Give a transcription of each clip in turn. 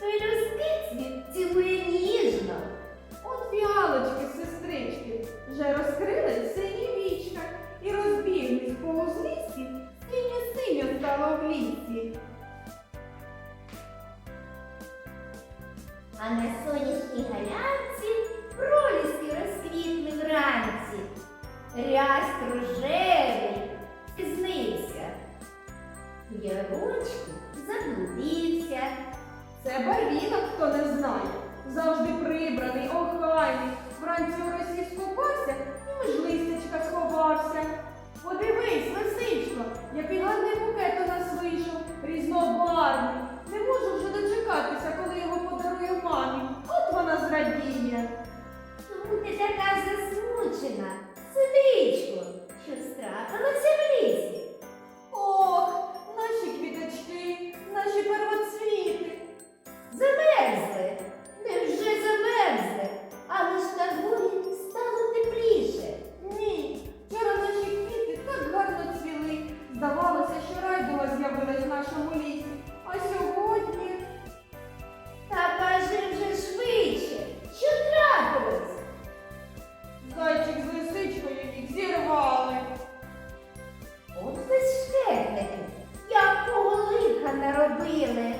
Пелюстки цвіт цілує ніжно. От фіалочки, сестрички, вже розкрили сині вічка і розбіглись по узлісі, синє синє стало в лісі. А на сонячній галянці проліски розквітли вранці. Ряст рожевий. Це барвінок, хто не знає. Наробили.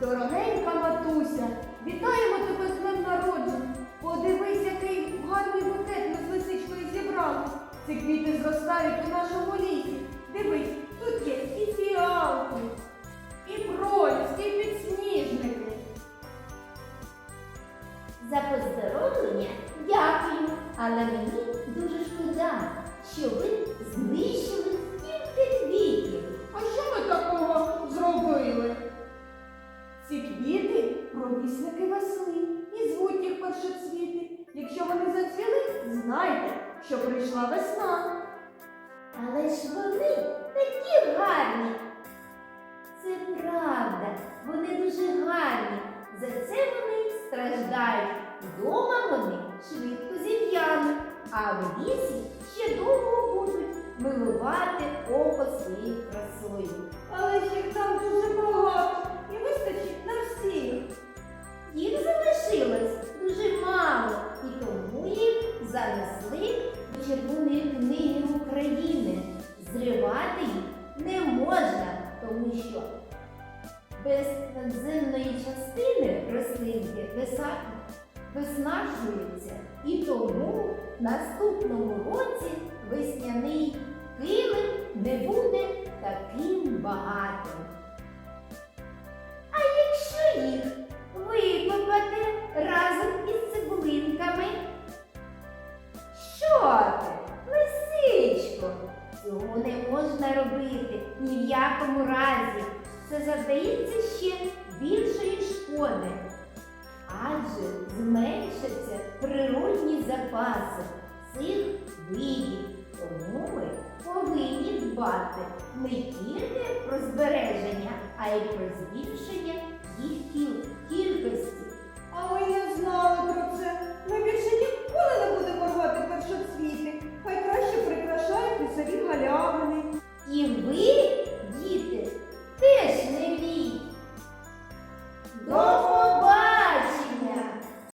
Дорогенька матуся, вітаємо тебе з днем народження. Подивись, який гарний букет ми з лисичкою зібрали. Ці квіти зростають у нашому лісі. Дивись, тут є і фіалки, і проліски, і підсніжники. За поздоровлення дякую, але мені дуже шкода, що ви весни і звуть їх першоцвіти. Якщо вони зацвіли, знайте, що прийшла весна. Але ж вони такі гарні. Це правда, вони дуже гарні. За це вони страждають. Вдома вони швидко зів'януть, а в лісі ще довго будуть милувати око своєю красою. Але ж їх там дуже багато до книги України. Зривати їх не можна, тому що без надземної частини рослинки виснажуються. І тому в наступному році весняний килим не буде таким багатим. Робити ні в якому разі. Це завдається ще більшої шкоди. Адже зменшаться природні запаси цих видів. Тому ми повинні дбати не тільки про збереження, а й про збільшення їх кіл- кількості.